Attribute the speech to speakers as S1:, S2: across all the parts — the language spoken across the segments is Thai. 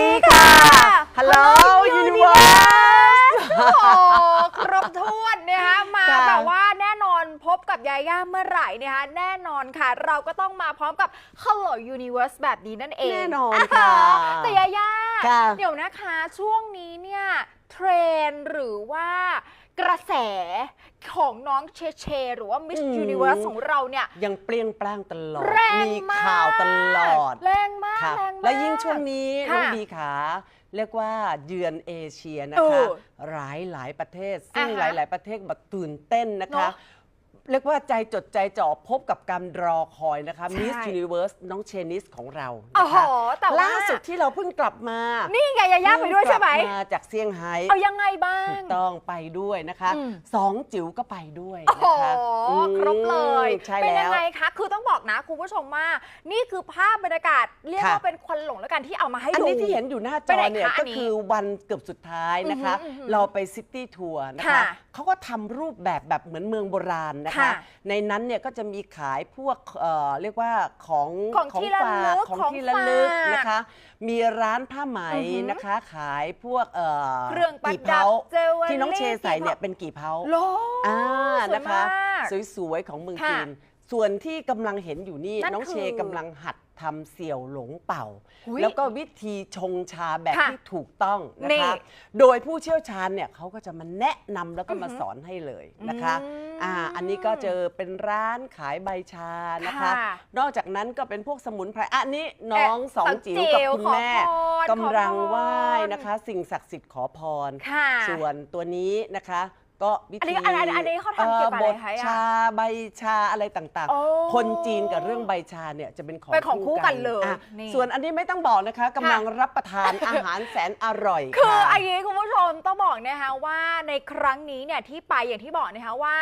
S1: ดีค่ะฮัลโหลยูนิเวิร์ส
S2: โอ้โหครบถ้วนนะคะมา
S1: ค่ะ
S2: แบบว่าแน่นอนพบกับยาย่าเมื่อไหร่นะคะแน่นอนค่ะ เราก็ต้องมาพร้อมกับ Hello Universe แบบนี้นั่นเอง
S1: แน่นอนค่ะ
S2: แต่ยาย่า
S1: ค่ะ
S2: เดี๋ยวนะคะช่วงนี้เนี่ยเทรนด์หรือว่า กระแสของน้องเชเช หรือว่า Miss
S1: อืม
S2: Universe ของเราเนี่ย
S1: ยังเปรี้ยงปร้างตลอด
S2: แรง
S1: มี
S2: มาก
S1: ข่าวตลอด
S2: แรงมาก
S1: ค่ะ
S2: แรงมาก
S1: และยิ่งช่วงนี้น้อง
S2: ค่ะ
S1: บีขาเรียกว่าเยือนเอเชียนะ
S2: เอ
S1: คะ
S2: อ
S1: หลายหลายประเทศ ซึ่ง
S2: อ่า
S1: ห
S2: ฮะ
S1: ลาย ๆ ประเทศแบบตื่นเต้นนะคะ
S2: เนอะ
S1: เรียกว่าใจจดใจจ่อพบกับการรอคอยนะคะ
S2: ใช่
S1: Miss Universe น้องเชนิสของเรา
S2: โอ้
S1: นะ
S2: โห
S1: คะ
S2: แต่ว่า
S1: ล่าสุดที่เราเพิ่งกลับมา
S2: นี่ไงยาย่าไปด้วยใช่ไหม
S1: เพิ่งกลับมาจากเซี่ยงไฮ้
S2: เอายังไงบ้าง
S1: ถูกต้องไปด้วยนะคะ
S2: อืม
S1: สองจิ๋วก็ไปด้วย
S2: โอ้โห
S1: นะคะอืม
S2: ครบเลย
S1: ใช่
S2: เป็น
S1: แล้
S2: ยัง
S1: ว
S2: ไงคะ คือต้องบอกนะคุณผู้ชมว่า นี่คือภาพบรรยากาศ เรียก
S1: ค่ะ
S2: ว่าเป็นควันหลงแล้วกันที่เอามาให้
S1: อัน
S2: ดู
S1: นี้ที่เห็นอยู่หน้าจ
S2: ไป
S1: อ
S2: ไหน
S1: เนี่ย
S2: คะอั
S1: ก็
S2: นนี้
S1: คือวันเกือบสุดท้ายนะคะ
S2: อือหือ
S1: เราไปซิตี้ทัวร์นะคะ
S2: ค่ะ
S1: เขาก็ทำรูปแบบแบบเหมือนเมืองโบราณนะคะ
S2: ค่ะ
S1: ในนั้นเนี่ยก็จะมีขายพวกเอ่อเรียกว่าของ
S2: ของที่ระ
S1: ฝา
S2: ลึ
S1: ก
S2: ก
S1: ของ
S2: ของ
S1: ที่ระลึก
S2: ฝาก
S1: นะคะ มีร้านผ้าไหม
S2: อือหือ
S1: นะคะ ขายพวกเอ่อ
S2: เครื่องประ
S1: กี่
S2: ดับ
S1: เผา
S2: เจลเวลรี่
S1: ที่น้องเชใส่เนี่ย
S2: กี่เผา
S1: เป็นกี่เผา
S2: โล
S1: อ่า
S2: สวย
S1: นะคะ
S2: มาก
S1: สวย ๆ ของเมือง
S2: ค่ะ
S1: จีนส่วนที่กำลังเห็นอยู่นี่
S2: นั่น
S1: น้องเช
S2: คือกำ
S1: ลังหัด ทำเสี่ยวหลงเป่า
S2: อุ๊ย
S1: แล้วก็วิธีชงชาแบบ
S2: ค่ะ
S1: ที่ถูกต้องนะ
S2: นี่
S1: คะ โดยผู้เชี่ยวชาญเนี่ยเขาก็จะมาแนะนำแล้วก็มา
S2: อือหือ
S1: สอนให้เลยนะคะ
S2: อืม
S1: อ่าอันนี้ก็เจอเป็นร้านขายใบชานะคะ
S2: ค่ะ
S1: นอกจากนั้นก็เป็นพวกสมุนไพรอะอันนี้น้องสอง
S2: สอง
S1: จิ๋วกับคุณ
S2: ขอ
S1: แม่
S2: พร
S1: กำลัง
S2: ขอพร
S1: ไหว้นะคะ สิ่งศักดิ์สิทธิ์ขอพร
S2: ค่ะ
S1: ส่วนตัวนี้นะคะ ก็วิ
S2: อัน
S1: ธี
S2: นี้อันอันอันนี้เขาทำเกี่ยวกับอะไรคะ
S1: บท
S2: อะ
S1: ชาใบชาอะไรต่าง
S2: โอ้
S1: ๆ คนจีนกับเรื่องใบชาเนี่ยจะเป็นของ
S2: เป็นของคู่กันเลย
S1: อะ
S2: นี่
S1: ส่วนอันนี้ไม่ต้องบอกนะคะกำลังรับประทานอาหารแสนอร่อย
S2: คือ
S1: ค่ะ
S2: อันนี้คุณผู้ชมต้องบอกนะคะว่าในครั้งนี้เนี่ยที่ไปอย่างที่บอกนะคะว่า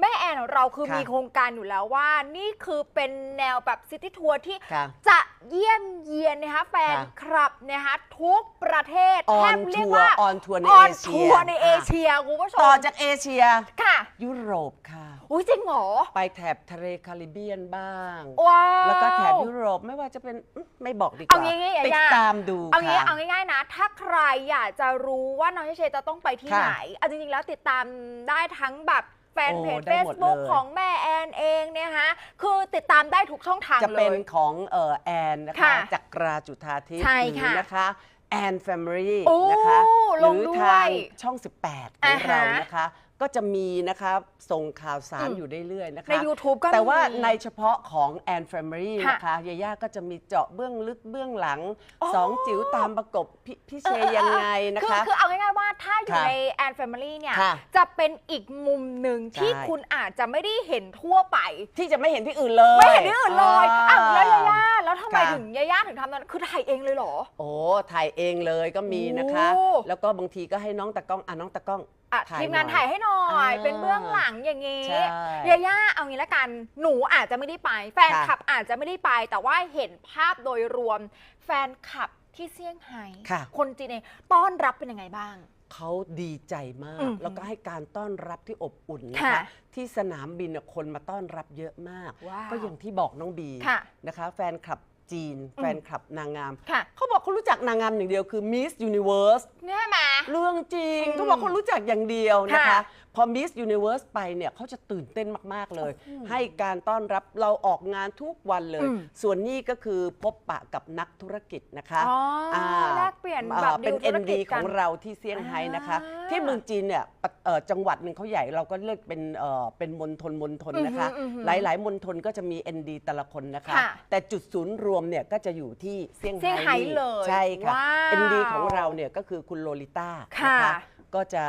S2: แม่แอนของเราคือ
S1: ค่ะ
S2: มีโครงการอยู่แล้วว่า นี่คือเป็นแนวแบบซิตี้ทัวร์ที่
S1: ค่ะ
S2: จะเยี่ยมเยียนนะคะแฟน
S1: ค่ะ
S2: คลับนะคะทุกประเทศ
S1: อ
S2: แท
S1: อน
S2: บเรียก
S1: ทัว
S2: ว่า
S1: ร์ออนทัวร์ใน
S2: ออ
S1: เอนเชี
S2: ทั
S1: ยว
S2: ร์ในเอเชียคุณผู้ชม
S1: ต่อจากเอเชีย
S2: ค่ะ
S1: ยุโรปค่ะ
S2: อุ้ยจริงเหรอ
S1: ไปแถบทะเลคาริบเบียนบ้าง
S2: ว้าว
S1: แล้วก็แถบยุโรปไม่ว่าจะเป็นอื้อไม่บอกดีก
S2: เอา
S1: ว่า
S2: งี้ๆอย่า
S1: ติด
S2: ย่า
S1: ตามดู
S2: เอางี้
S1: ค่ะ
S2: เอาง่ายๆนะ ถ้าใครอยากจะรู้ว่าน้องเชเชจะต้องไปที่
S1: ค่ะ
S2: ไหนเอาจริงๆแล้วติดตามได้ทั้งแบบ แฟนเพจ
S1: โอ้ได้หมด
S2: Facebook
S1: เลย
S2: ของแม่แอนเองเนี่ยฮะคือติดตามได้ทุกช่องทาง
S1: จะ
S2: เล
S1: เป็น
S2: ย
S1: ของเอ่อแอนนะคะ
S2: ค่ะ
S1: จากกราจุธาทิพย์
S2: ใช่
S1: หรื
S2: ค่ะ
S1: อนะคะแอนแฟมิลี่
S2: โอ้
S1: นะคะห
S2: ล
S1: รื
S2: ง
S1: อ
S2: ด้วย
S1: ทางช่อง 18 ของเรา
S2: อ่าฮะ
S1: นะคะ ก็จะมีนะคะส่งข่าวสาร
S2: อืม
S1: อยู่เรื่อยๆนะคะ
S2: ใน YouTube ก็
S1: แต่ว่า
S2: มี
S1: ในเฉพาะของแอนแฟมิลี่
S2: ค่ะ
S1: นะคะยาย่าก็จะมีเจาะเบื้องลึกเบื้องหลัง
S2: อ๋อ
S1: สองจิ๋วตามประกบพี่พี่เช
S2: เออเออเออ
S1: ยังไงนะ
S2: คือ
S1: คะ
S2: คือเอาง่ายๆว่าถ้าอยู่
S1: ค่ะ
S2: ในแอนแฟมิลี่เนี่ย
S1: ค่ะ
S2: จะเป็นอีกมุมหนึ่งที่
S1: ใช่
S2: คุณอาจจะไม่ได้เห็นทั่วไป
S1: ที่จะไม่เห็นที่อื่นเลย
S2: ไม่เห็นที่อื่นเลยอ้าวแล้วยาย่าแล้วทำไม
S1: ค่ะ
S2: ถึงยาย่าถึงทำนั้นคือถ่ายเองเลยเหรอ
S1: โอ้ถ่ายเองเลยก็มีนะคะ
S2: โอ้
S1: แล้วก็บางทีก็ให้น้องตากล้องอะน้องตากล้อง
S2: อะ
S1: ถ่าย
S2: ทีมงาน
S1: หน่อย
S2: ถ่ายให้หน่อย
S1: อ่า
S2: เป็นเบื้องหลังอย่างงี้
S1: ใช่
S2: ยาย่าเอางี้ละกัน หนูอาจจะไม่ได้ไป แฟน
S1: ค่ะ
S2: คลับอาจจะไม่ได้ไป แต่ว่าเห็นภาพโดยรวม แฟนคลับที่เซี่ยงไฮ้
S1: ค่ะ
S2: คนจีนเองต้อนรับเป็นยังไงบ้าง
S1: เขาดีใจมาก
S2: อืม
S1: แล้วก็ให้การต้อนรับที่อบอุ่นนะ
S2: ค่ะ
S1: คะ ที่สนามบินน่ะคนมาต้อนรับเยอะมาก
S2: ว้าว
S1: ก็อย่างที่บอกน้องบี
S2: ค่ะ
S1: นะคะ แฟนคลับจีน
S2: อืม
S1: แฟนคลับนางงาม
S2: ค่ะ
S1: เขาบอกเขารู้จักนางงามอย่างเดียวคือ Miss Universe
S2: เนี่ยไหม
S1: เรื่องจริง
S2: อืม
S1: เขาบอกเขารู้จักอย่างเดียวนะคะ
S2: ค่ะ
S1: พอ Miss Universe ไปเนี่ยเขาจะตื่นเต้นมาก ๆ เลย
S2: โอ้โห
S1: ให้การต้อนรับเราออกงานทุกวันเลย
S2: อืม
S1: ส่วนนี้ก็คือพบปะกับนักธุรกิจนะคะ
S2: อ๋ออาแลกเปลี่ยน
S1: อ่า
S2: แบบ
S1: เป็น
S2: ดีลธุร
S1: ND
S2: กิจ
S1: ข
S2: กั
S1: อนงเราที่เซี่ยงไฮ้นะคะ
S2: อ่า
S1: ที่เมืองจีนเนี่ยปะเอ่อจังหวัดหนึ่งเขาใหญ่เราก็เรียกเป็นเอ่อเป็นมณฑลมณฑลนะคะ
S2: อือหืออือหือ
S1: หลาย ๆมณฑลก็จะมี ND แต่ละคนนะคะ
S2: ค่ะ
S1: แต่จุดศูนย์รวมเนี่ยก็จะอยู่ที่เซี่ยง
S2: เซี่ยง
S1: ไฮ้
S2: ไฮ้
S1: นี่
S2: เลย
S1: ใช่ค่ะ
S2: ว้าว
S1: ND ของเราเนี่ยก็คือคุณโลลิต้า
S2: ค่ะ
S1: นะคะก็จะ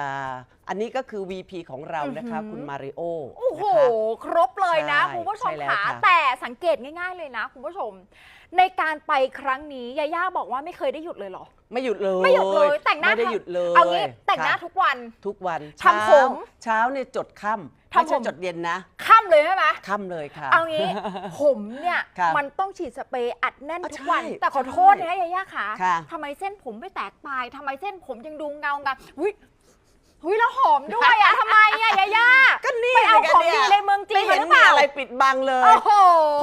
S1: อันนี้ก็คือ VP ของเรานะคะ
S2: อือหือ
S1: คุณมาริโอ
S2: โอ้โห
S1: นะคะ
S2: ครบเลยนะ
S1: ใช่
S2: คุณผู้ชม
S1: ใช่แล้ว
S2: ค่ะ
S1: ค่ะ
S2: แต่สังเกตง่าย ๆ เลยนะ คุณผู้ชม ในการไปครั้งนี้ยาย่าบอกว่าไม่เคยได้หยุดเลยเหรอ
S1: ไม่หยุดเลย
S2: ไม่หยุดเลยแต่งหน้า
S1: ไม่ได้หยุดเลย
S2: เอางี้แต่งหน้า
S1: ค่ะ
S2: ทุกวัน
S1: ทุกวัน
S2: ทำผม
S1: เช้าเนี่ยจดค่ำ
S2: ทำ
S1: ไม่ใช่
S2: ผม
S1: จดเย็นนะ
S2: ค่ำเลยใช่ไหม
S1: ค่ำเลยค่ะ
S2: เอางี้ ผมเนี่ย
S1: ครับ
S2: มันต้องฉีดสเปรย์อัดแน่น
S1: อะ
S2: ทุกวัน
S1: ใช่
S2: แต่ขอโทษนะยาย่าค่ะ
S1: ค่ะ
S2: ทำไมเส้นผมไม่แตกปลายทำไมเส้นผมยังดูเงางันหุย หุยแล้วหอมด้วยอะทำไมอะยาย่า
S1: ก็นี่
S2: ไปเอา
S1: ไง
S2: ของ
S1: นี่
S2: ดี
S1: ย
S2: ในเมืองจี
S1: ไม่
S2: น
S1: เห็
S2: มานหรือเป
S1: มี
S2: ล่า
S1: อะไรปิดบังเลย
S2: โอ้โห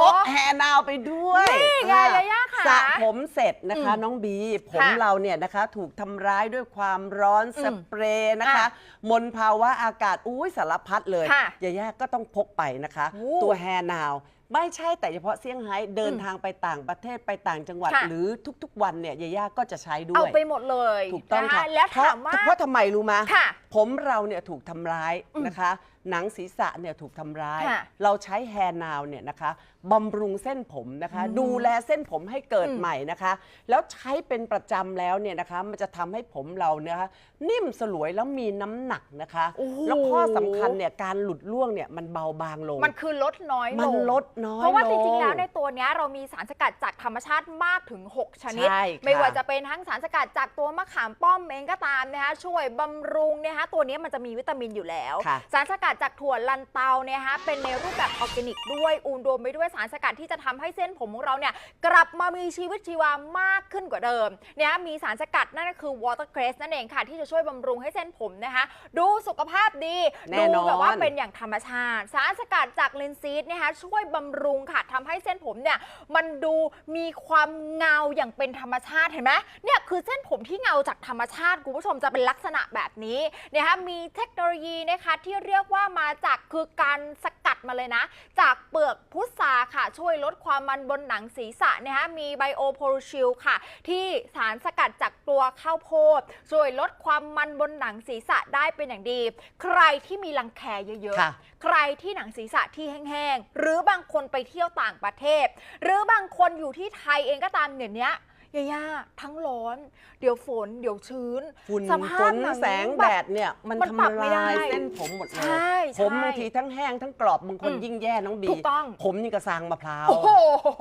S1: พกแฮนาวไปด้วย
S2: นี่ไง
S1: อะ
S2: ยาย่าค่ะ
S1: สระผมเสร็จนะคะ
S2: อืม
S1: น้องบี ผม
S2: ค่ะ
S1: เราเนี่ยนะคะ ถูกทำร้ายด้วยความร้อน
S2: อืม
S1: สเปรย์นะคะ
S2: อะ
S1: มลภาวะอากาศอุ้ยสารพัดเลย
S2: ค่ะ
S1: ยาย่าก็ต้องพกไปนะคะ
S2: โอ้
S1: ตัวแฮร์นาว ไม่ใช่แต่เฉพาะเซี่ยงไฮ้เดิน
S2: อืม
S1: ทางไปต่างประเทศไปต่างจังหวัด
S2: ค่ะ
S1: หรือทุกๆ วันเนี่ยยาย่าก็จะใช้ด้
S2: เอา
S1: วย
S2: ไปหมดเลย
S1: ถูกต้อง
S2: น
S1: ค่ะ
S2: แล้ว
S1: เพราะ
S2: ถามว่า
S1: เพราะทำไมรู้ไหม
S2: ค่ะ
S1: ผมเราเนี่ยถูกทำร้าย
S2: อืม
S1: นะคะ หนังศีรษะเนี่ยถูกทำร้าย
S2: ค่ะ
S1: เราใช้แฮร์นาวเนี่ยนะคะบำรุงเส้นผมนะคะ
S2: อืม
S1: ดูแลเส้นผมให้เกิด
S2: อืม
S1: ใหม่นะคะ แล้วใช้เป็นประจำแล้วเนี่ยนะคะ มันจะทำให้ผมเราเนี่ยนะคะนิ่มสลวยแล้วมีน้ำหนักนะคะ
S2: โอ้โห
S1: แล้วข้อสำคัญเนี่ยการหลุดร่วงเนี่ยมันเบาบางลง
S2: มันคือลดน้อยลง
S1: มันลดน้อย
S2: เพราะว่าจริงๆ
S1: ล
S2: แล้วในตัวเนี้ยเรามีสารสกัดจากธรรมชาติมากถึง 6 ชนิด
S1: ใช่ค่ะ
S2: ไม่ว่าจะเป็นทั้งสารสกัดจากตัวมะขามป้อมเองก็ตามนะคะช่วยบำรุงนะคะตัวเนี้ยมันจะมีวิตามินอยู่แล้ว
S1: ค่ะ
S2: สารสกัดจากถั่วลันเตาเนี่ยฮะเป็นในรูปแบบออร์แกนิกด้วยอุดมไปด้วยสารสกัดที่จะทำให้เส้นผมของเราเนี่ยกลับมามีชีวิตชีวามากขึ้นกว่าเดิมเนี่ยมีสารสกัดนั่นก็คือ watercress นั่นเองค่ะ ที่จะช่วยบำรุงให้เส้นผมนะคะดูสุขภาพดี
S1: แน่นอน
S2: ดูแบบว่าเป็นอย่างธรรมชาติ สารสกัดจากเลนซีดนะคะช่วยบำรุงค่ะทำให้เส้นผมเนี่ยมันดูมีความเงาอย่างเป็นธรรมชาติเห็นไหมเนี่ยคือเส้นผมที่เงาจากธรรมชาติคุณผู้ชมจะเป็นลักษณะแบบนี้นะคะมีเทคโนโลยีนะคะที่เรียกว่ามาจากคือการสกัดมาเลยนะ จากเปลือกพุทราค่ะ ช่วยลดความมันบนหนังศีรษะนะคะมีไบโอโพลชิลค่ะ ที่สารสกัดจากตัวข้าวโพดช่วยลดความมันบนหนังศีรษะได้เป็นอย่างดี ใครที่มีรังแคเยอะ
S1: ค่ะ
S2: ๆใครที่หนังศีรษะที่แห้งๆ หรือบางคนไปเที่ยวต่างประเทศ หรือบางคนอยู่ที่ไทยเองก็ตามเดี๋ยวนี้ยาย่าทั้งร้อน เดี๋ยวฝน เดี๋ยวชื้น
S1: ฝุ่น
S2: สภา
S1: ฝ
S2: พ
S1: น
S2: หนัง
S1: แสง
S2: แบบ
S1: แดดเนี่ย มัน
S2: มันปรับ
S1: ทำ
S2: ไม่ได้
S1: ลายเส้นผมหมดเล
S2: ใช่
S1: ย
S2: ใช่
S1: ผมบางทีทั้งแห้งทั้งกรอบบางคน
S2: อืม
S1: ยิ่งแย่น้องบี
S2: ถูกต้อง
S1: ผมนี่กระซางมะพร้าว
S2: โอ้โห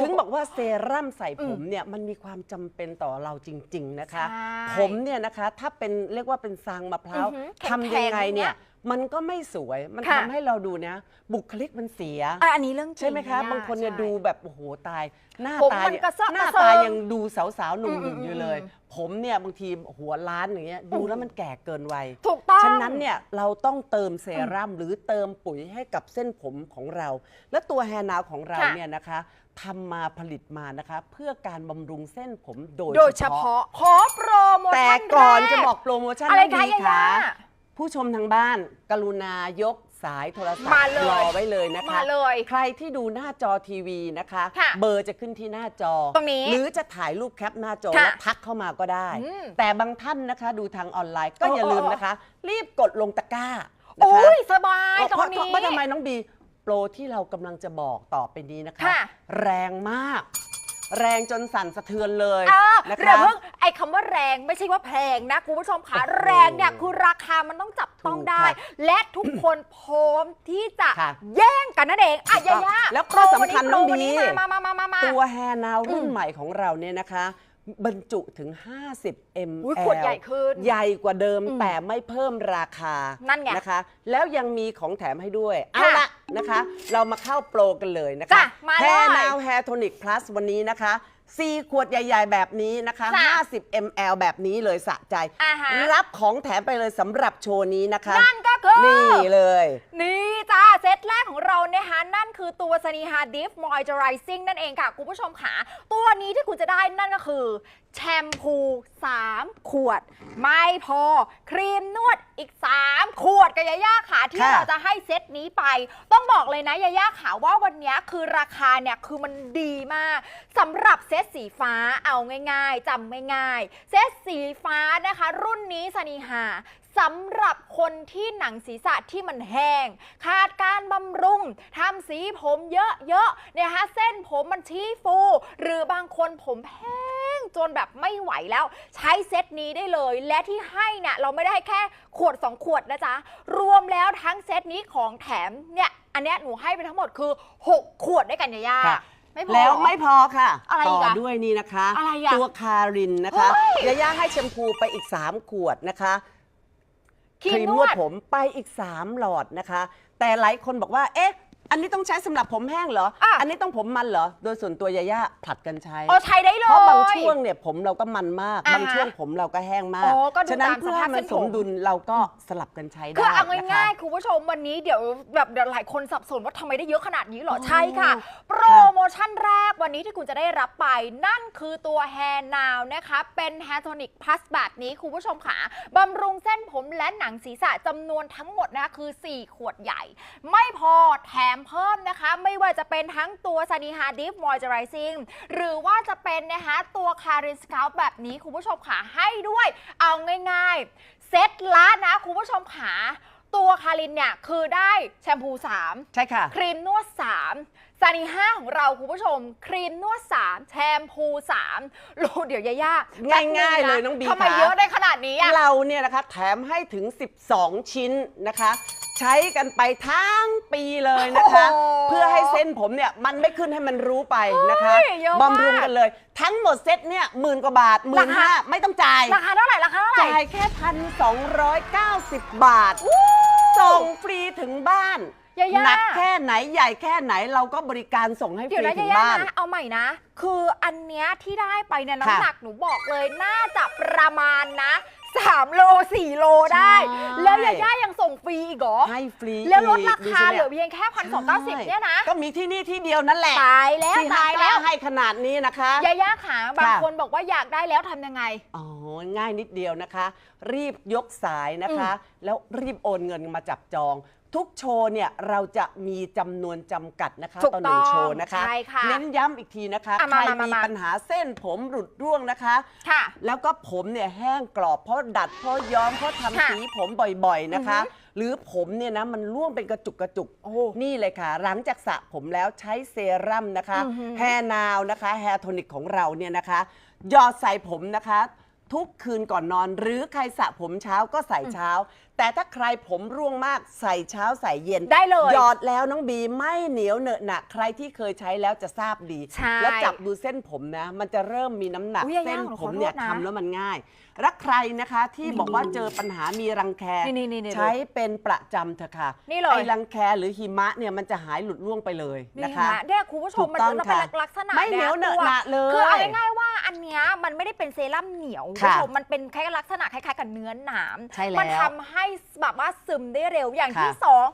S1: ถึงบอกว่าเซรั่มใส่
S2: อื
S1: ผมมเนี่ยมันมีความจำเป็นต่อเราจริง ๆนะคะ
S2: ใช่
S1: ผมเนี่ยนะคะถ้าเป็นเรียกว่าเป็นซางมะพร้าว
S2: อือหือ
S1: ทำยังไงเนี่ย
S2: แข็ง
S1: มันก็ไม่สวย มัน
S2: ค่ะ
S1: ทำให้เราดูนะ บุคลิกมันเสีย
S2: อะอันนี้เรื่องจริง
S1: ใช่ไหมคะ
S2: ย่
S1: บางคนเนี่ย
S2: ใช่
S1: ดูแบบโอ้โหตาย หน้า
S2: ผม
S1: ตา
S2: มัน
S1: เนี่ย
S2: กระเซาะ
S1: หน้าก
S2: ระเซิ
S1: ตางยังดูสาวๆหนุ่
S2: อื
S1: ม
S2: ม
S1: ๆอยู่เลย
S2: อืม
S1: ผมเนี่ยบางทีหัวล้านอย่างเงี้ยดูแล้วมันแก่เกินวัย
S2: ถูกต้อง
S1: ฉะนั้นเนี่ยเราต้องเติมเซรั่มหรือเติมปุ๋ยให้กับเส้นผมของเรา และตัวแฮร์นาวของเรา
S2: ค่ะ
S1: เนี่ยนะคะทำมาผลิตมานะคะ เพื่อการบำรุงเส้นผมโดย
S2: โดยเฉพาะ ขอโปรโม
S1: แต่
S2: ชั่น
S1: ก่อน
S2: แร
S1: จะบอกโปรโมชั่น
S2: อะไร
S1: น้
S2: คะ
S1: องบี
S2: ยาย่า
S1: ผู้ชมทางบ้าน กรุณายกสายโทรศัพ
S2: มา
S1: ท์
S2: เลย
S1: รอไว้เลยนะคะ
S2: มาเลย
S1: ใครที่ดูหน้าจอทีวีนะคะ
S2: ค่ะ
S1: เบอร์จะขึ้นที่หน้าจอ
S2: ตรงนี้
S1: หรือจะถ่ายรูปแคปหน้าจอ
S2: ค่ะ
S1: แล้วทักเข้ามาก็ได้
S2: อืม
S1: แต่บางท่านนะคะ ดูทางออนไลน์ก็
S2: โอ้
S1: อย่า
S2: โอ้
S1: ลืม
S2: โอ้
S1: นะคะ รีบกดลงตะกร้านะ
S2: โอ้
S1: คะ
S2: ยสบาย
S1: เพ
S2: ตร
S1: ราะ
S2: ง
S1: เพ
S2: นี้
S1: ราะเพราะทำไมน้องบี โปรที่เรากำลังจะบอกต่อไปนี้นะคะ
S2: ค่ะ
S1: แรงมาก แรงจนสั่นสะเทือนเลย
S2: เออ
S1: นะ
S2: เดี๋ย
S1: คะ
S2: วเพิ่งไอ้คำว่าแรงไม่ใช่ว่าแพงนะคุณผู้ชมค่ะ
S1: โอ้โห
S2: แรงเนี่ยคือราคามันต้องจับต้องได้
S1: ถูกค่ะ
S2: และทุกคนพร้อมที่จะ
S1: ค่ะ
S2: แย่งกันนั่นเองอะ
S1: ถูกต้อง
S2: ยาย่า
S1: แล้วข้อสำคัญน้อง
S2: โปรวันนี้
S1: บี
S2: มามามามามา
S1: ตัวแฮร์นาวรุ่น
S2: อืม
S1: ใหม่ของเราเนี่ยนะคะ บรรจุถึง 50 ml
S2: อุ๊ยขวดใหญ่ขึ้น
S1: ใหญ่กว่าเดิม
S2: อืม
S1: แต่ไม่เพิ่มราคา
S2: นั่นไง
S1: นะคะ แล้วยังมีของแถมให้ด้วย เอา
S2: ค่ะ
S1: ละ นะคะ เรามาเข้าโปรกันเลยนะ
S2: จ้ะ
S1: คะ
S2: มาเลย
S1: แฮร์นาวแฮร์โทนิกพลัสวันนี้นะคะ 4ขวดใหญ่ ๆ แบบนี้นะคะ
S2: จ้ะ
S1: 50 ml แบบนี้เลยสะใจ
S2: อ่าฮะ
S1: รับของแถมไปเลยสำหรับโชว์นี้นะคะ
S2: นั่นก็คือ
S1: นี่เลย
S2: นี่จ้าเซตแรกของเราเนี่ยฮะนั่นคือตัวสนีฮาดิฟมอยเจอไรซิ่งนั่นเองค่ะ คุณผู้ชมค่ะ ตัวนี้ที่คุณจะได้นั่นก็คือ แชมพู 3 ขวด ไม่พอ ครีมนวดอีก 3 ขวดกับยาย่าขาที่
S1: ค่ะ
S2: เราจะให้เซตนี้ไป ต้องบอกเลยนะยาย่าขาว่าวันนี้คือราคาเนี่ยคือมันดีมากสำหรับเซซตสีฟ้าเอาง่ายๆจำง่ายๆเซตสีฟ้านะคะ รุ่นนี้สนีฮาสำหรับคนที่หนังศีรษะที่มันแห้ง ขาดการบำรุงทำสีผมเยอะๆเนี่ยฮะเส้นผมมันชี้ฟู หรือบางคนผมแห้งจนแบบไม่ไหวแล้ว ใช้เซตนี้ได้เลย และที่ให้เนี่ยเราไม่ได้แค่ขวด 2 ขวดนะจ๊ะ รวมแล้วทั้งเซตนี้ของแถมเนี่ยอันนี้หนูให้ไปทั้งหมดคือ 6 ขวดด้วยกันยาย่า ไม่พอ
S1: แล้ว
S2: เหรอ
S1: ไม่พอค่ะ
S2: อะไรอี
S1: ต่
S2: ก
S1: อ
S2: อะ
S1: ด้วยนี่นะคะ
S2: อะไรอะ
S1: ตัวคารินนะคะ
S2: เฮ้ย
S1: ยาย่าให้แชมพูไปอีก 3 ขวดนะคะ
S2: ครี
S1: ครี
S2: ม
S1: ม
S2: น
S1: น
S2: ว
S1: ว
S2: ด
S1: ดผมไปอีก 3 หลอดนะคะ แต่หลายคนบอกว่า เอ๊ะ อันนี้ต้องใช้สำหรับผมแห้งเหรอ
S2: อะ
S1: อันนี้ต้องผมมันเหรอ โดยส่วนตัวยาย่าผลัดกันใช้
S2: เออใช้ได้เลย
S1: เพราะบางช่วงเนี่ยผมเราก็มันมาก
S2: อ่าฮะ
S1: บางช่วงผมเราก็แห้งมา
S2: อ๋
S1: ก
S2: อก็ดู
S1: ฉะนั้น
S2: ตาม
S1: เพื่อ
S2: สภาพ
S1: ให้มัน
S2: เส้นผม
S1: สมดุลเราก็สลับกันใช้ได้
S2: คือเอา
S1: นะคะ
S2: ง่ายๆคุณผู้ชมวันนี้เดี๋ยวแบบเดี๋ยวหลายคนสับสนว่าทำไมได้เยอะขนาดนี้เหรอ
S1: อ๋อ
S2: ใช่ค่ะ โปรโมชั่นแรก วันนี้ที่คุณจะได้รับไปนั่นคือตัว Hair Now นะคะ เป็น Hair Tonic Plus แบบนี้คุณผู้ชมค่ะบำรุงเส้นผมและหนังศีรษะจำนวนทั้งหมดนะคะคือ 4 ขวดใหญ่ ไม่พอแถมเพิ่มนะคะ ไม่ว่าจะเป็นทั้งตัว s a n i h a Deep Moisturizing หรือว่าจะเป็นนะคะตัว c a r i n Scalp แบบนี้คุณผู้ชมค่ะให้ด้วย เอาง่ายๆ เซตละนะคุณผู้ชมค่ะ ตัวคารินเนี่ยคือได้แชมพู 3
S1: ใช่ค่ะ
S2: ครีมนวด 3 ซานี5ของเราคุณผู้ชม ครีมนวด 3 แชมพู 3รู้เดี๋ยวยาย่า
S1: ง่ายๆเลยน้องบี
S2: ทำไม
S1: คะ
S2: เยอะได้ขนาดนี้อะ
S1: เราเนี่ยนะคะแถมให้ถึง 12 ชิ้นนะคะ ใช้กันไปทั้งปีเลยนะคะ
S2: โอ้โห
S1: เพื่อให้เส้นผมเนี่ยมันไม่ขึ้นให้มันรู้ไปนะคะ
S2: เฮ้ยเยอะมาก
S1: บำรุงกันเลย ทั้งหมดเซตเนี่ยหมื่นกว่าบาทหมื่น
S2: รา
S1: ห้า
S2: คา
S1: ไม่ต้องจ่าย
S2: ราคาเท่าไหร่ราคาเท่าไหร่
S1: จ่ายแค่พันสองบาท ส่งฟรีถึงบ้าน
S2: ยาย่า
S1: หนักแค่ไหนใหญ่แค่ไหนเราก็บริการส่งให้ฟ
S2: เดี๋ยว
S1: รี
S2: นะ
S1: ถึ
S2: ยางย่า
S1: บ้าน
S2: นะเอาใหม่นะ คืออันเนี้ยที่ได้ไปเนี่ย
S1: ค่ะ
S2: น้ำหนักหนูบอกเลยน่าจะประมาณนะ 3 โล 4 โลได้
S1: ใช่
S2: แล้วยาย่ายังส่งฟรีอีกเหรอ
S1: ให้ฟรี
S2: แล้วลดรา
S1: อีก
S2: คา
S1: สิ
S2: เหลือเพียงแค่พันสองเก้าสิบเนี่ยนะ
S1: ก็มีที่นี่ที่เดียวนั่นแหละ
S2: ตายแล้ว
S1: ที่
S2: ตายแล้ว
S1: ให้ขนาดนี้นะคะ
S2: ยาย่าขาบาง
S1: ค่ะ
S2: คนบอกว่าอยากได้แล้วทำยังไง
S1: อ๋อ ง่ายนิดเดียวนะคะ รีบยกสายนะคะ แล้วรีบโอนเงินมาจับจอง ทุกโชว์เนี่ยเราจะมีจำนวนจำกัดนะคะ
S2: ถูก
S1: ต่อหนึ่ง
S2: ต้อง
S1: โชว์นะคะ
S2: ใช่ค่ะ
S1: เน้นย้ำอีกทีนะคะ
S2: อะ
S1: ใค
S2: มารมา
S1: มี
S2: มา
S1: ปัญหาเส้นผมหลุดร่วงนะคะ
S2: ค่ะ
S1: แล้วก็ผมเนี่ยแห้งกรอบเพราะดัดเพราะย้อมเพราะ
S2: ค่ะ
S1: ทำสีผมบ่อยๆนะคะ
S2: อือฮึ
S1: หรือผมเนี่ยนะมันร่วงเป็นกระจุกกระจุก
S2: โอ้
S1: นี่เลยค่ะ หลังจากสระผมแล้วใช้เซรั่มนะคะ
S2: อือฮึ
S1: แฮร์นาวนะคะแฮร์โทนิกของเราเนี่ยนะคะหยอดใส่ผมนะคะ ทุกคืนก่อนนอน หรือใครสระผมเช้าก็ใส่เช้าแต่ถ้าใครผมร่วงมากใส่เช้าใส่เย็น
S2: ได้เลย
S1: หยอดแล้วน้องบีไม่เหนียวเหนอะหนะใครที่เคยใช้แล้วจะทราบดี
S2: ใช่
S1: แล้วจับดูเส้นผมนะ มันจะเริ่มมีน้ำหนัก
S2: อุ๊ยยายา
S1: เส้น
S2: หนู
S1: ผ
S2: ขอ
S1: ม
S2: โทษ
S1: เนี่ย
S2: นะ
S1: ทำแล้วมันง่าย รักใครนะคะที่บอกว่าเจอปัญหามีรังแค
S2: นี่นี่นี่
S1: ใช้เป็นประจำเถอะค่ะ
S2: นี่เลย
S1: ไอ้รังแคหรือหิมะเนี่ยมันจะหายหลุดร่วงไปเลย
S2: นี่
S1: นะคะ
S2: นะเนี่ยคุณผู้ช
S1: ถู
S2: ม
S1: ก
S2: มัน
S1: ต้อง
S2: จะเป็น
S1: ค่ะ
S2: ลักษณะ
S1: ไม่เหนียวเหนอะ
S2: ตัว
S1: หนะเลย
S2: คือเอาง่ายๆว่าอันเนี้ยมันไม่ได้เป็นเซรั่มเหนียวคุณ
S1: ค่ะ
S2: ผู้ชมมันเป็นแค่ลักษณะคล้ายๆกับเนื้อหนาม
S1: ใช่แล้ว
S2: มันทำให้แบบว่าซึมได้เร็วอย่างที่
S1: ค่ะ
S2: สอง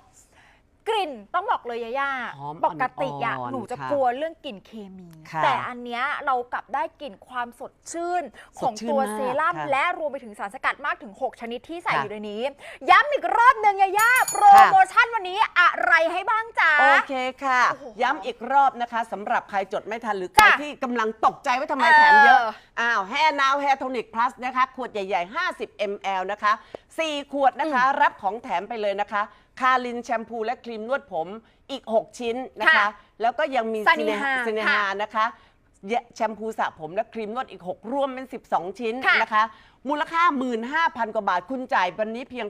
S2: กลิ่นต้องบอกเลยยาย่า
S1: หอม
S2: ปกติอะ
S1: อ่อนๆ
S2: หนูจะ
S1: ค่ะ
S2: กลัวเรื่องกลิ่นเคมี
S1: ค่ะ
S2: แต่อันเนี้ยเรากลับได้กลิ่นความสดชื่นของ
S1: สดชื่น
S2: ตัว
S1: มาก
S2: เซรั่ม
S1: ค่ะ
S2: และรวมไปถึงสารสกัดมากถึง 6 ชนิดที่ใส่
S1: ค่ะ
S2: อยู่ในนี้ ย้ำอีกรอบหนึ่งยาย่าโปรโมชั่นวันนี้อะไรให้บ้างจ๊ะ
S1: โอเคค่ะ
S2: โอ้โห
S1: ย้ำอีกรอบนะคะสำหรับใครจดไม่ทันหรือใคร
S2: จ้ะ
S1: ที่กำลังตกใจว่าทำไม
S2: เออ
S1: แถมเยอะ อ้าวแฮร์นาวแฮร์โทนิกพลัสนะคะ ขวดใหญ่ ๆ 50 ml นะคะ 4 ขวดนะคะ รับของแถมไปเลยนะคะ คาลินแชมพูและครีมนวดผมอีก 6 ชิ้นนะคะ
S2: ค่ะ
S1: แล้วก็ยังมี
S2: ซานิฮา
S1: ซินเน
S2: ค่ะ
S1: ฮานะคะแชมพูสระผมและครีมนวดอีก 6 รวมเป็น 12 ชิ้น
S2: ค่ะ
S1: นะคะ มูลค่า 15,000 กว่าบาท คุณจ่ายวันนี้เพียง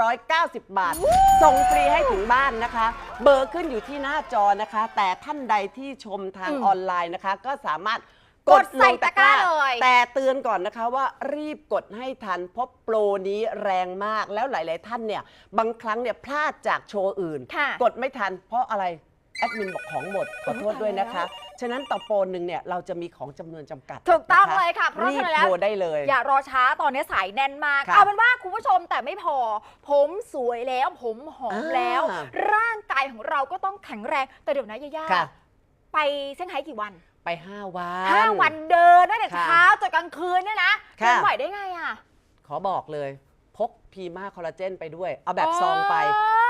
S1: 1,290 บาท ส่งฟรีให้ถึงบ้านนะคะ เบอร์ขึ้นอยู่ที่หน้าจอนะคะ แต่ท่านใดที่ชมทาง
S2: อืม
S1: ออนไลน์นะคะ ก็สามารถ
S2: กดใส่ตะกร้าเลย
S1: แต่เตือนก่อนนะคะว่ารีบกดให้ทันเพราะโปรนี้แรงมากแล้วหลาย ๆ ท่านเนี่ยบางครั้งเนี่ยพลาดจากโชว์อื่น
S2: ค่ะ
S1: กดไม่ทันเพราะอะไรแอดมินบอกของหมดขอโทษด้วยนะคะ ฉะนั้นต่อโปรหนึ่งเนี่ยเราจะมีของจำนวนจำกัด
S2: ถูกต้อง
S1: น
S2: เลยค่ะ เพราะ
S1: รี
S2: ฉะ
S1: บ
S2: นั้นแล้ว
S1: โทรได้เลย
S2: อย่ารอช้าตอนนี้สายแน่นมาก
S1: ค่ะ
S2: เอาเป็นว่าคุณผู้ชมแต่ไม่พอ ผมสวยแล้วผมหอม
S1: อ่า
S2: แล้ว ร่างกายของเราก็ต้องแข็งแรงแต่เดี๋ยวนะย่า
S1: ค่ะ
S2: ๆไปเซี่ยงไฮ้กี่วัน
S1: ไป 5 วัน
S2: ห้าวันเดินตั้งแต่
S1: ค่ะ
S2: เช้าจนกลางคืนเนี่ยนะ
S1: ค่ะ
S2: เดินไหวได้ไงอะ
S1: ขอบอกเลย พกพีมาคอลลาเจนไปด้วย เอาแบบซองไป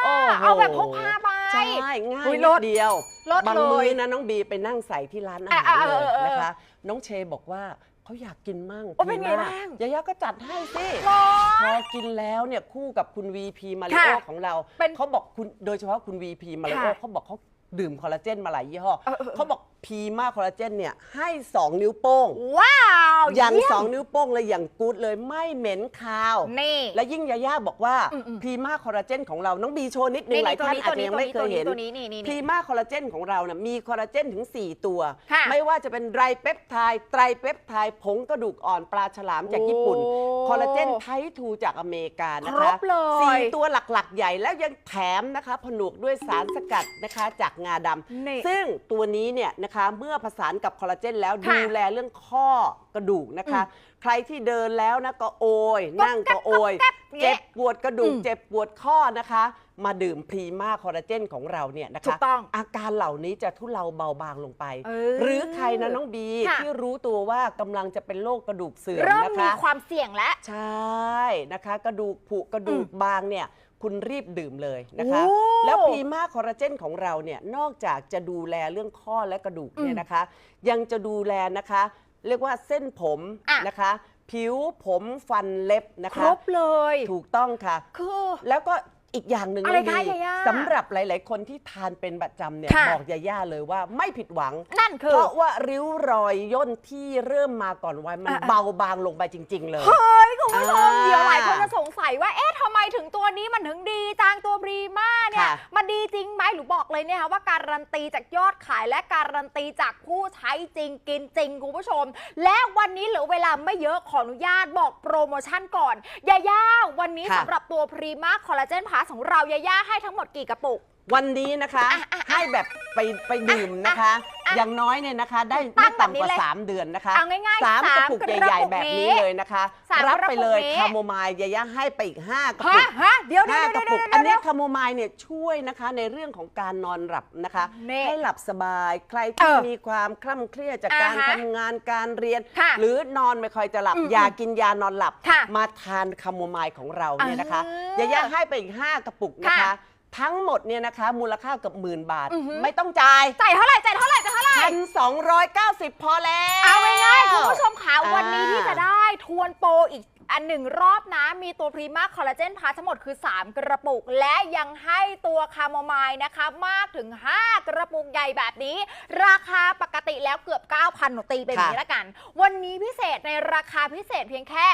S2: อ๋อ
S1: โโห
S2: เอาแบบพกพาไป
S1: ใช่ ง่าย
S2: อุ๊ย
S1: นิ
S2: ล
S1: ด
S2: ด
S1: เดียว
S2: ลด
S1: บาง
S2: เลย
S1: มื้อนะน้องบีไปนั่งใส่ที่ร้านอาหาร
S2: อะ
S1: เล
S2: เออยเออเออ
S1: นะคะ น้องเชบอกว่าเขาอยากกินมั่ง
S2: โอ้เป็นไง
S1: พีม่
S2: บ้าง
S1: ยายาก็จัดให้สิ
S2: หรอ
S1: พอกินแล้วเนี่ยคู่กับคุณ VP มาริโอ
S2: ค่ะ
S1: ของเรา
S2: เป็น
S1: เขาบอกคุณโดยเฉพาะคุณ VP มาริโอ
S2: ค่ะ
S1: เขาบอกเขาดื่มคอลลาเจนมาหลายยี่ห้อ
S2: เออเออเออ
S1: เขาบอก พีมาคอลลาเจนเนี่ยให้ 2 นิ้วโป้ง
S2: ว้าว
S1: อย่าง
S2: เยี่ยม
S1: 2 นิ้วโป้งเลยอย่างกู๊ดเลยไม่เหม็นคาว
S2: นี่
S1: และยิ่งยาย่าบอกว่า
S2: อืมอืม
S1: พีมาคอลลาเจนของเราน้องบีโชว์นิดนึงหลายท่านอาจจะยังไม่เคยเห็น
S2: ตัวนี้นี่นี่
S1: พรี
S2: นี่
S1: มาคอลลาเจนของเราเนี่ยมีคอลลาเจนถึง 4 ตัว
S2: ค่ะ
S1: ไม่ว่าจะเป็นไรเปปไทด์ไตรเปปไทด์ผงกระดูกอ่อนปลาฉลามจากญี่ปุ่น
S2: โอ้
S1: คอลลาเจนไททูจากอเมริกานะ
S2: คร
S1: คะ
S2: บเลย
S1: สี่ตัวหลักๆ ใหญ่แล้วยังแถมนะคะ ผนวกด้วยสารสกัดนะคะจากงาด
S2: นี่ำ
S1: ซึ่งตัวนี้เนี่ยนะคะเมื่อผสานกับคอลลาเจนแล้ว
S2: ค่ะ
S1: ดูแลเรื่องข้อกระดูกนะคะ ใครที่เดินแล้วนะก็โอย
S2: ก็
S1: นั่งก็โอย
S2: แก๊บแก๊บ
S1: เจ็บปวดกระดูก
S2: อืม
S1: เจ็บปวดข้อนะคะ มาดื่มพรีมาคอลลาเจนของเราเนี่ยนะ
S2: ถู
S1: คะ
S2: กต้อง
S1: อาการเหล่านี้จะทุเลาเบาบางลงไป
S2: เออ
S1: หรือใครนะน้องบี
S2: ค่ะ
S1: ที่รู้ตัวว่ากำลังจะเป็นโรคกระดูกเสื่อม
S2: เริ่ม
S1: นะ
S2: มี
S1: คะ
S2: ความเสี่ยงแล้ว
S1: ใช่นะคะ กระดูกผุกระดูกบางเนี่ย คุณรีบดื่มเลยนะคะ
S2: โอ้
S1: แล้วพรีมาคอลลาเจนของเราเนี่ยนอกจากจะดูแลเรื่องข้อและกระดูกเนี่ยนะคะ ยังจะดูแลนะคะ เรียกว่าเส้นผม
S2: อะ
S1: นะคะ ผิวผมฟันเล็บนะ
S2: ค
S1: คะ
S2: รบเลย
S1: ถูกต้องค่ะ
S2: คือ
S1: แล้วก็ อีกอย่างหนึ่ง
S2: อะไร
S1: น้ง
S2: คะ
S1: บี
S2: ยาย่า
S1: สำหรับหลาย ๆ คนที่ทานเป็นประจำเนี่ย
S2: ค่ะ
S1: บอกยาย่าเลยว่าไม่ผิดหวัง
S2: นั่นคือ
S1: เพราะว่าริ้วรอยย่นที่เริ่มมาก่อนวัยมัน
S2: อะ
S1: เบาบางลงไปจริง ๆ เลย
S2: เฮ้ยคุณผู้ชม
S1: อ่า
S2: เดี๋ยวหลายคนจะสงสัยว่าเอ๊ะทำไมถึงตัวนี้มันถึงดีจังตัวพรีมาเนี่ย
S1: ค่ะ
S2: มันดีจริงไหมหรือบอกเลยเนี่ยค่ะว่าการันตีจากยอดขายและการันตีจากผู้ใช้จริงกินจริงคุณผู้ชม และวันนี้เหลือเวลาไม่เยอะขออนุญาตบอกโปรโมชั่นก่อนยาย่าวันนี้
S1: ค่ะ
S2: สำหรับตัวพรีมาคอลลาเจนพาสของเรายาย่าให้ทั้งหมดกี่กระปุก
S1: วันนี้นะคะ
S2: อะอะ
S1: ให้แบบไปไปดื่มนะคะ
S2: อะ
S1: อย่างน้อยเนี่ยนะคะ ได้
S2: ตั้
S1: ไม่
S2: งแบบนี้
S1: ต่ำกว่า
S2: เลย
S1: 3 เดือนนะคะ
S2: เอาง่ายๆ
S1: สามกระปุก
S2: สาม
S1: ใหญ่
S2: กระปุก
S1: ๆแบบนี้
S2: นี้
S1: เลยนะคะ
S2: สาม
S1: รับไปเลย
S2: กระปุกนี้
S1: คาโมไมล์ยาย่าให้ไปอีก5กระปุ
S2: ฮะ
S1: ก
S2: ฮะเดี๋ยวเดี๋ยว
S1: ห้า
S2: เดี๋ยว
S1: กระปุก
S2: เดี๋ยว
S1: อัน
S2: เดี๋
S1: นี้
S2: ยว
S1: คาโมไมล์เนี่ยช่วยนะคะในเรื่องของการนอนหลับนะคะ
S2: นี่
S1: ให้หลับสบาย ใคร
S2: เอ
S1: ที่
S2: อ
S1: มีความคล่ำเครียดจาก
S2: อ่า
S1: การ
S2: ฮะ
S1: ทำงานการเรียน
S2: ค่ะ
S1: หรือนอนไม่ค่อยจะหลับ
S2: อืม
S1: อยากกินยานอนหลับ
S2: ค่ะ
S1: มาทานคาโมไมล์ของเราเนี่ยนะคะ
S2: อ่ายา
S1: ย่าให้ไปอีก 5 กระปุกนะคะ
S2: ค่ะ
S1: ทั้งหมดเนี่ยนะคะ มูลค่าเกือบหมื่นบาท
S2: อือหือ
S1: ไม่ต้องจ่าย
S2: จ่ายเท่าไหร่จ่ายเท่าไหร่จ่ายเท่าไหร่
S1: พันสองร้อยเก้าสิบพอแล้ว
S2: เอาง่ายๆคุณผู้ชมค่ะ
S1: อ่า
S2: วันนี้ที่จะได้ทวนโปรอีก อันหนึ่งรอบนะมีตัวพรีมาคอลลาเจนพาทั้งหมดคือ 3 กระปุก และยังให้ตัวคาโมไมล์นะคะ มากถึง 5 กระปุกใหญ่แบบนี้ ราคาปกติแล้วเกือบ 9,000หนูตีไปแบบนี้ละกัน วันนี้พิเศษในราคาพิเศษเพียงแค่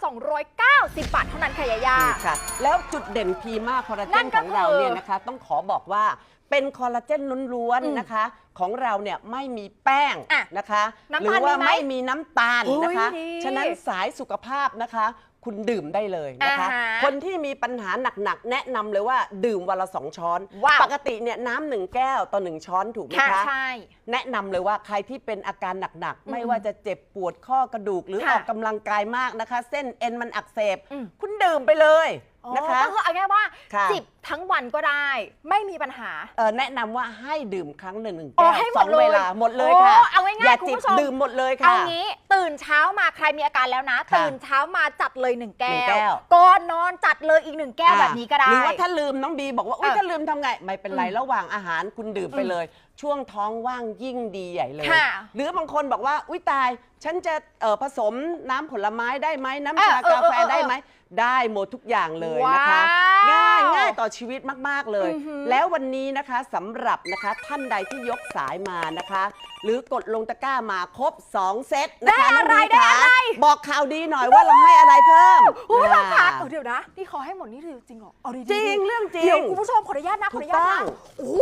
S2: 1,290 บาทเท่านั้นค่ะยายา
S1: ถูกค่ะแล้วจุดเด่นพีมาคอลลาเจ
S2: นั่
S1: น
S2: นก็
S1: ของเรา
S2: คือ
S1: เนี่ยนะคะ ต้องขอบอกว่า เป็นคอลลาเจนล้วน
S2: อืม
S1: ๆนะคะ ของเราเนี่ยไม่มีแป้ง
S2: อะ
S1: นะคะ
S2: น้ำ
S1: หรื
S2: ตาล
S1: ว่า
S2: มีไหม
S1: ไม่มีน้ำตาลนะคะ
S2: โอ้ยดี
S1: ฉะนั้นสายสุขภาพนะคะ คุณดื่มได้เลยนะคะ
S2: อ่าฮะ
S1: คนที่มีปัญหาหนักๆ แนะนำเลยว่าดื่มวันละสองช้อน
S2: ว้าว
S1: ปกติเนี่ยน้ำหนึ่งแก้วต่อหนึ่งช้อนถูกไหม
S2: ค่ะ
S1: คะ
S2: ใช่
S1: แนะนำเลยว่าใครที่เป็นอาการหนัก
S2: อืม
S1: ๆไม่ว่าจะเจ็บปวดข้อกระดูกหรือ
S2: ค่ะ
S1: ออกกำลังกายมากนะคะ เส้นเอ็นมันอักเสบ
S2: อืม
S1: คุณดื่มไปเลย นะคะ
S2: ก็คือเอาง่ายๆว่า
S1: ค่ะ
S2: จิบทั้งวันก็ได้ ไม่มีปัญหา
S1: เออแนะนำว่าให้ดื่มครั้งหนึ่งหนึ่ง
S2: อ๋
S1: แก้
S2: อ
S1: ว
S2: ให้หม
S1: สอ
S2: ด
S1: ง
S2: เลย
S1: เวลาหมดเลย
S2: โอ้
S1: ค่ะ
S2: เอาง่ายๆ
S1: อย่า
S2: คุณ
S1: จิบ
S2: ผู้ชม
S1: ดื่มหมดเลย
S2: เอา
S1: ค่ะ
S2: งี้ตื่นเช้ามาใครมีอาการแล้วนะ
S1: ค่ะ
S2: ตื่นเช้ามาจัดเลยหนึ่งแก้
S1: หนึ่งแก้
S2: ว
S1: ว
S2: ก่อนนอนจัดเลยอีกหนึ่งแก้ว
S1: อ่า
S2: แบบนี้ก็ได้
S1: หรือว่าถ้าลืมน้องบีบอกว่าอุ้ย
S2: เออ
S1: ถ้าลืมทำไง ไม่เป็นไร
S2: อืม
S1: ระหว่างอาหารคุณดื่มไป
S2: อืม
S1: เลย ช่วงท้องว่างยิ่งดีใหญ่เลย
S2: ค่ะ
S1: หรือบางคนบอกว่าอุ้ยตาย ฉันจะเอ่อผสมน้ำผลไม้ได้ไหมน้ำ
S2: เออ
S1: ชา
S2: เออกา
S1: แฟ
S2: เออเออ
S1: ได้ไหม ได้หมดทุกอย่างเลยนะคะ
S2: ว้าว
S1: ง่ายง่ายต่อชีวิตมากๆเลย
S2: อือหือ
S1: แล้ววันนี้นะคะสำหรับนะคะท่านใดที่ยกสายมานะคะ หรือกดลงตะกร้ามาครบ 2 เซตนะคะ
S2: ได้อะไร
S1: น้งบี
S2: ได้
S1: ขา
S2: อะไร
S1: บอกข่าวดีหน่อยว่าเราให้อะไรเพิ่ม
S2: คุณผู้ชมค่ะ
S1: อ่า
S2: เออเดี๋ยวนะนี่ขอให้หมดนี่คือจริงเหรอเอาดีๆ
S1: จริง
S2: ดิ
S1: เรื่องจริง
S2: เดี๋ยวคุณผู้ชมขออนุญาตนะขออนุญาต
S1: ถูกต้
S2: นะ
S1: อง
S2: โอ้โห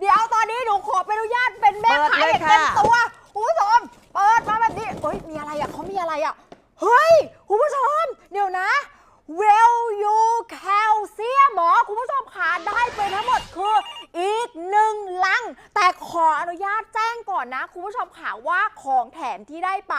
S2: เดี๋ยวตอนนี้หนูขอเป็นอนุญาตเป็นแม่
S1: เปิด
S2: ขาย
S1: เลย
S2: อย่างเต็ม
S1: ค่ะ
S2: ตัวคุณผู้ชมเปิดมาแบบนี้เฮ้ยมีอะไรอะเขามีอะไรอะ เฮ้ย คุณผู้ชม เดี๋ยวนะ เวลยูแคลเซียมหมอ คุณผู้ชมขาได้ไปทั้งหมดคืออีกหนึ่งลัง แต่ขออนุญาตแจ้งก่อ นนะคุณผู้ชมขาว่าของแถมที่ได้ไป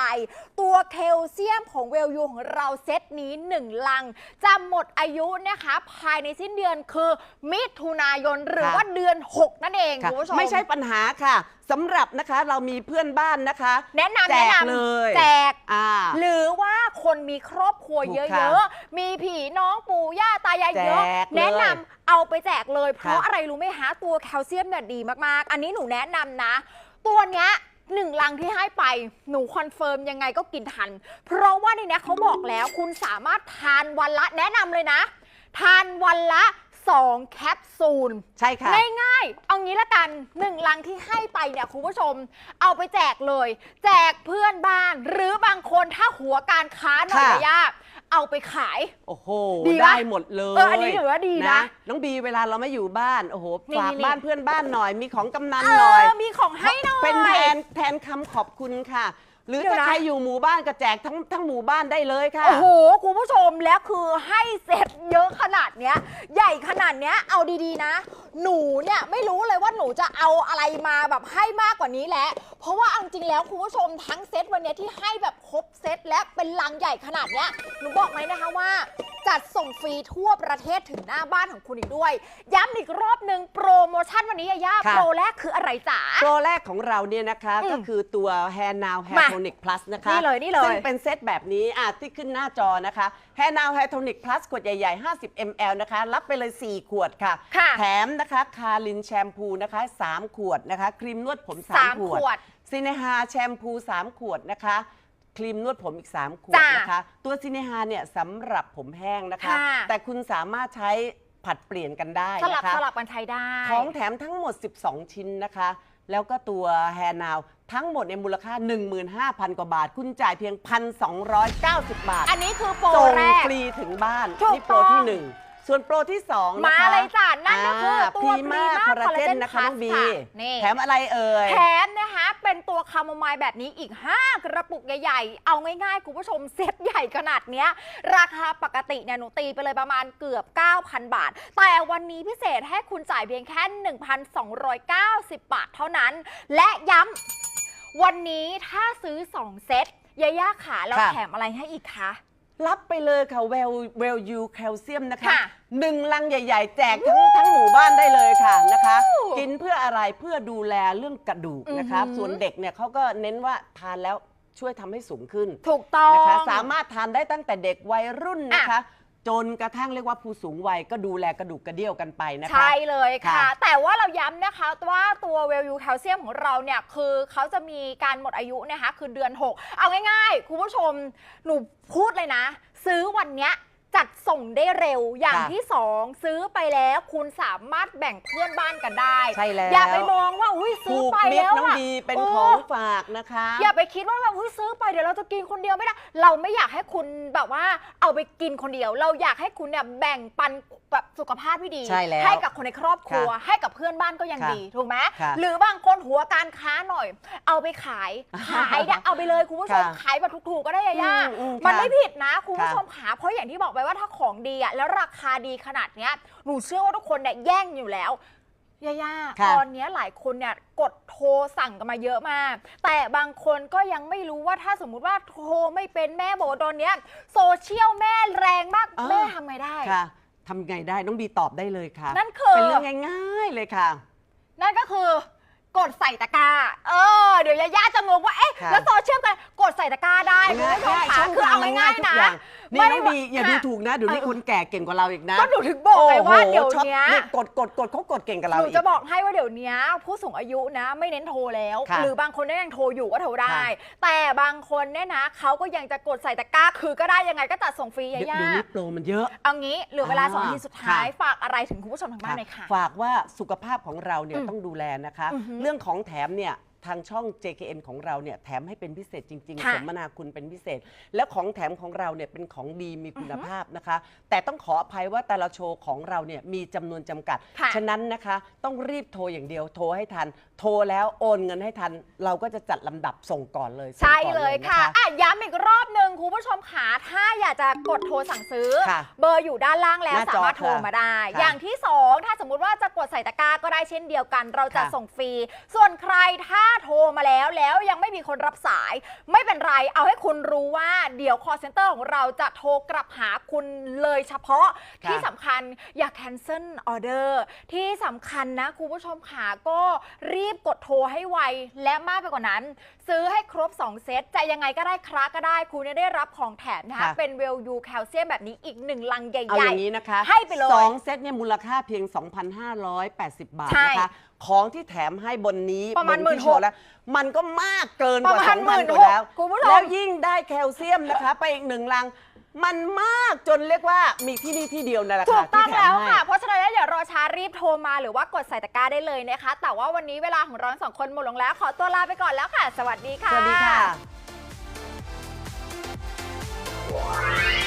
S2: ตัวแคลเซียมของเวลยูของเราเซตนี้ 1 ลัง จะหมดอายุนะคะ ภายในสิ้นเดือนคือมิถุนายนหรือ
S1: ค่ะ
S2: ว่าเดือน 6 นั่นเอง
S1: ค่ะ
S2: คุณผู้ชม
S1: ไม่ใช่ปัญหาค่ะสำหรับนะคะเรามีเพื่อนบ้านนะคะ
S2: แนะนำ
S1: แจ
S2: แนะ
S1: ก
S2: นำ
S1: เลย
S2: แจก
S1: อ่า
S2: หรือว่าคนมีครอบครัว
S1: ถูก
S2: เย
S1: ค่ะ
S2: อะๆ มีผีน้องปู่ย่าตายายเยอะ
S1: แจกเลย
S2: แนะนำเอาไปแจกเลย เพราะ
S1: ค่ะ
S2: อะไรรู้ไหมคะตัวแคลเซียมเนี่ยดีมากๆ อันนี้หนูแนะนำนะ ตัวเนี้ยหนึ่งลังที่ให้ไปหนูคอนเฟิร์มยังไงก็กินทัน เพราะว่าในเนี้ยเขาบอกแล้วคุณสามารถทานวันละแนะนำเลยนะ ทานวันละ 2 แคปซูล
S1: ใช่ค่ะ
S2: ง่ายๆ เอางี้ละกันหนึ่งลังที่ให้ไปเนี่ยคุณผู้ชม เอาไปแจกเลย แจกเพื่อนบ้าน หรือบางคนถ้าหัวการค้าหน่อย
S1: ค่ะ
S2: ยากเอาไปขาย
S1: โอ้โห
S2: ดีปะ
S1: ได้หมดเลย
S2: เอออันนี้ถือว่าดีนะ
S1: น้องบีเวลาเราไม่อยู่บ้าน โอ้โห
S2: นี่
S1: ฝาก
S2: นี่
S1: บ้านเพื่อนบ้านหน่อย มีของกำนัน
S2: เอ
S1: หน่อย
S2: อมีของให้หน่อย
S1: เป็นแทนแทนคำขอบคุณค่ะ หรือ
S2: เดี๋ยว
S1: ถ้า
S2: นะ
S1: ใครอยู่หมู่บ้านก็แจกทั้งทั้งหมู่บ้านได้เลยค่ะ
S2: โอ้โห คุณผู้ชมแล้วคือให้เสร็จเยอะขนาดเนี้ย ใหญ่ขนาดเนี้ยเอาดีๆนะ หนูเนี่ยไม่รู้เลยว่าหนูจะเอาอะไรมาแบบให้มากกว่านี้แล้วเพราะว่าเอาจริงแล้วคุณผู้ชมทั้งเซตวันเนี้ยที่ให้แบบครบเซตและเป็นลังใหญ่ขนาดเนี้ยหนูบอกไหมนะคะว่า จัดส่งฟรีทั่วประเทศถึงหน้าบ้านของคุณอีกด้วย ย้ำอีกรอบหนึ่งโปรโมชั่นวันนี้ยาย่า
S1: ค่ะ
S2: โปรแรกคืออะไรจ๋า
S1: โปรแรกของเราเนี่ยนะคะ
S2: อืม
S1: ก็คือตัว Hair Now Hair
S2: มา
S1: Tonic Plus นะคะ
S2: นี่เลยนี่เลย
S1: ซึ่งเป็นเซตแบบนี้อะที่ขึ้นหน้าจอนะคะ Hair Now Hair Tonic Plus ขวดใหญ่ๆ 50 ml นะคะ รับไปเลย 4 ขวดค่ะ
S2: ค่ะ
S1: แถมนะคะคาลินแชมพูนะคะ 3 ขวดนะคะ ครีมนวดผม
S2: สาม
S1: 3 ข
S2: ข
S1: ว
S2: ว
S1: ด
S2: ด
S1: ซินฮาแชมพู 3 ขวดนะคะ ครีมนวดผมอีก 3 ขวด
S2: จ้ะ
S1: นะคะ ตัวซินฮาเนี่ยสำหรับผมแห้งนะคะ
S2: ค่ะ
S1: แต่คุณสามารถใช้ผัดเปลี่ยนกันได้
S2: สลับ
S1: นะคะ
S2: สลับกันใช้ได้
S1: ของแถมทั้งหมด 12 ชิ้นนะคะ แล้วก็ตัว Hair Now ทั้งหมดในมูลค่า 15,000 กว่าบาท คุณจ่ายเพียง 1,290 บาท
S2: อันนี้คือโปร
S1: ส่ง
S2: แรก
S1: ฟรีถึงบ้าน
S2: ถูก
S1: นี่โปร
S2: ต้อง
S1: ที่1ส่วนโปรที่2นะคะ
S2: มาเลยจ้ะนั่นก็คือตัว
S1: พีมา
S2: Prima
S1: คอลลาเจน
S2: Collagen
S1: นะคะน้องบี
S2: Plus ค่ะนี่
S1: แถมอะไรเอ่ย
S2: แถมนะคะเป็นตัวคา โมไมล์แบบนี้อีก 5 กระปุกใหญ่ๆ เอาง่ายๆ คุณผู้ชมเซ็ตใหญ่ขนาดเนี้ย ราคาปกติเนี่ยหนูตีไปเลยประมาณเกือบ 9,000 บาท แต่วันนี้พิเศษให้คุณจ่ายเพียงแค่ 1,290 บาทเท่านั้น และย้ำวันนี้ถ้าซื้อ 2 เซตยาย่าขาเรา
S1: ค่ะ
S2: แถมอะไรให้อีกคะ
S1: รับไปเลยค่ะเวลเวลยูแคลเซียมนะคะ
S2: ค่ะ
S1: หนึ่งลังใหญ่ ๆ แจกทั้งทั้งหมู่บ้านได้เลยค่ะนะคะ
S2: โอ้
S1: กินเพื่ออะไรเพื่อดูแลเรื่องกระดูกนะคะ
S2: อือหือ
S1: ส่วนเด็กเนี่ยเขาก็เน้นว่าทานแล้วช่วยทำให้สูงขึ้น
S2: ถูกต้อง
S1: นะคะ สามารถทานได้ตั้งแต่เด็กวัยรุ่นนะคะ
S2: อะ
S1: จนกระทั่งเรียกว่าผู้สูงวัยก็ดูแลกระดูกกระเดี่ยวกันไปนะคะ
S2: ใช่เลยค่ะ
S1: ค่ะ
S2: แต่ว่าเราย้ำนะคะว่าตัวเวลยูแคลเซียมของเราเนี่ยคือเขาจะมีการหมดอายุนะคะคือเดือน 6 เอาง่ายๆ คุณผู้ชมหนูพูดเลยนะ ซื้อวันเนี้ย จัดส่งได้เร็วอย่าง
S1: ค่ะ
S2: ที่2ซื้อไปแล้วคุณสามารถแบ่งเพื่อนบ้านกันได้
S1: ใช่แล้ว
S2: อย่าไปมองว่าอุ้ยซื้
S1: ผู
S2: อกไป
S1: มิตร
S2: แล้ว
S1: น้อง
S2: อะ
S1: ดีเป็น
S2: โข
S1: องฝากนะคะ
S2: อย่าไปคิดว่าแบบเฮ้ยซื้อไปเดี๋ยวเราจะกินคนเดียวไม่ได้ เราไม่อยากให้คุณแบบว่าเอาไปกินคนเดียว เราอยากให้คุณเนี่ยแบ่งปัน แบบสุขภาพที่ดี
S1: ใช่แล้ว
S2: ให้กับคนในครอบครัว
S1: ค่ะ
S2: ให้กับเพื่อนบ้านก็ยัง
S1: ค่ะ
S2: ดีถูกไหม
S1: ค่ะ
S2: หรือบางคนหัวการค้าหน่อย เอาไปขายขายเนี่ยเอาไปเลยคุณผู้ชม
S1: ค่ะ
S2: ขายแบบถูกๆก็ได้ย่า
S1: อืมอืม
S2: มัน
S1: ค่ะ
S2: ไม่ผิดนะคุณผู้
S1: ค่ะ
S2: ชมขาเพราะอย่างที่บอกไปว่าถ้าของดีอะแล้วราคาดีขนาดเนี้ยหนูเชื่อว่าทุกคนเนี่ยแย่งอยู่แล้วย่าย่า
S1: ค่ะ
S2: ตอนเนี้ยหลายคนเนี่ยกดโทรสั่งกันมาเยอะมาก แต่บางคนก็ยังไม่รู้ว่าถ้าสมมุติว่าโทรไม่เป็นแม่บอกว่าตอนเนี้ยโซเชียลแม่แรงมาก
S1: อ่า
S2: แม่ทำไงได้
S1: ค่ะ ทำไงได้น้องบีตอบได้เลยค่ะ
S2: นั่นคือ
S1: เป็นเรื่องง่าย ๆเลยค่ะ
S2: นั่นก็คือกดใส่ตะกร้า เออ เดี๋ยวยาย่าจะงงว่า เอ๊ะ
S1: ค่ะ
S2: แล้วโซเชียลกัน กดใส่ตะกร้าได้คุณผู้ชมค่ะคือเอาง่ายๆนะ
S1: นี่
S2: ไม่
S1: น้องบีอย่าดู
S2: ค่ะ
S1: ถูกนะ เดี๋ยวนี้
S2: เออ
S1: คนแก่เก่งกว่าเราอีกนะ
S2: ก็หนูถึงบอกไงว่า
S1: โอ้โห
S2: เดี๋ยว
S1: ชอบ
S2: เนี้ย
S1: นี่กดกดกดเขากดเก่งกับ
S2: ห
S1: เรา
S2: นู
S1: อีก
S2: จะบอกให้ว่าเดี๋ยวนี้ผู้สูงอายุนะไม่เน้นโทรแล้ว
S1: ค่ะ
S2: หรือบางคนเนี่ยยังโทรอยู่ก็โทรได้
S1: ค่ะ
S2: แต่บางคนเนี่ยนะเขาก็ยังจะกดใส่ตะกร้าคือก็ได้ยังไงก็จัดส่งฟรี
S1: เดี๋ยว
S2: ย่า
S1: เดี๋ยวนี้โปรมันเยอะ
S2: เอางี้เหลือเวลา
S1: อ่า
S2: สองนาทีสุดท้าย
S1: ค่ะ
S2: ฝากอะไรถึงคุณผู้ชมทางบ้านหน่อยค่ะ
S1: ฝากว่าสุขภาพของเราเนี่ย
S2: อืม
S1: ต้องดูแลนะคะ
S2: อือหือ
S1: เรื่องของแถมเนี่ย ทางช่อง JKN ของเราเนี่ยแถมให้เป็นพิเศษจริงๆ
S2: ค่ะ
S1: สมนาคุณเป็นพิเศษ และของแถมของเราเนี่ยเป็นของดีมีคุณ
S2: อือหือ
S1: ภาพนะคะ แต่ต้องขออภัยว่าแต่ละโชว์ของเราเนี่ยมีจำนวนจำกัด
S2: ค่ะ
S1: ฉะนั้นนะคะต้องรีบโทรอย่างเดียวโทรให้ทัน โทรแล้วโอนเงินให้ทัน เราก็จะจัดลำดับส่งก่อนเลยส่ง
S2: ใช่
S1: ก่อน
S2: เลย
S1: น
S2: ค่ะอะ ย้ำอีกรอบหนึ่งคุณผู้ชมขาถ้าอยากจะกดโทรสั่งซื้อ
S1: ค่ะ
S2: เบอร์อยู่ด้านล่างแล้ว
S1: หน้าจอ
S2: สามารถโทรมาได้
S1: ค่ะ
S2: อย่างที่2ถ้าสมมุติว่าจะกดใส่ตะกร้าก็ได้เช่นเดียวกัน เราจะ
S1: ค่ะ
S2: ส่งฟรี ส่วนใครถ้าโทรมาแล้วแล้วยังไม่มีคนรับสาย ไม่เป็นไร เอาให้คุณรู้ว่าเดี๋ยว call center ของเราจะโทรกลับหาคุณเลยเฉพาะ
S1: ค่ะ
S2: ที่สำคัญอย่า cancel order ที่สำคัญนะคุณผู้ชมขาก็รีบกดโทรให้ไวและมากไปกว่านั้น ซื้อให้ครบ 2 เซตจะยังไงก็ได้คราก็ได้คุณจะได้รับของแถมนะคะ
S1: ค่ะ
S2: เป็นเวลยูแคลเซียมแบบนี้อีกหนึ่งลังให
S1: เอาอ
S2: ญ่
S1: ย่างนี้นะคะ
S2: ให้ไปเลย
S1: สองเซตเนี่ยมูลค่าเพียง 2,580 บาท
S2: ใช่
S1: นะคะ ของที่แถมให้บนนี้
S2: ประมาณ
S1: บนที่
S2: 16,000
S1: โชว์แล้วมันก็มากเกินกว่า
S2: ประมาณ
S1: 2,000กว่าแล้ว
S2: 16,000คุณผู้ชม
S1: แล้วยิ่งได้แคลเซียมนะคะ ไปอีกหนึ่งลัง มันมากจนเรียกว่ามีที่นี่ที่เดียวนั่นแหละ
S2: ถูกต้ที่อง
S1: ถ
S2: แล้ว
S1: ให้
S2: ค่ะ เพราะฉะนั้นแล้วอย่ารอช้ารีบโทรมาหรือว่ากดใส่ตะกร้าได้เลยนะคะ แต่ว่าวันนี้เวลาของร้องสองคนหมดลงแล้ว ขอตัวลาไปก่อนแล้วค่ะ สวัสดีค่ะ
S1: สวัสดีค่ะ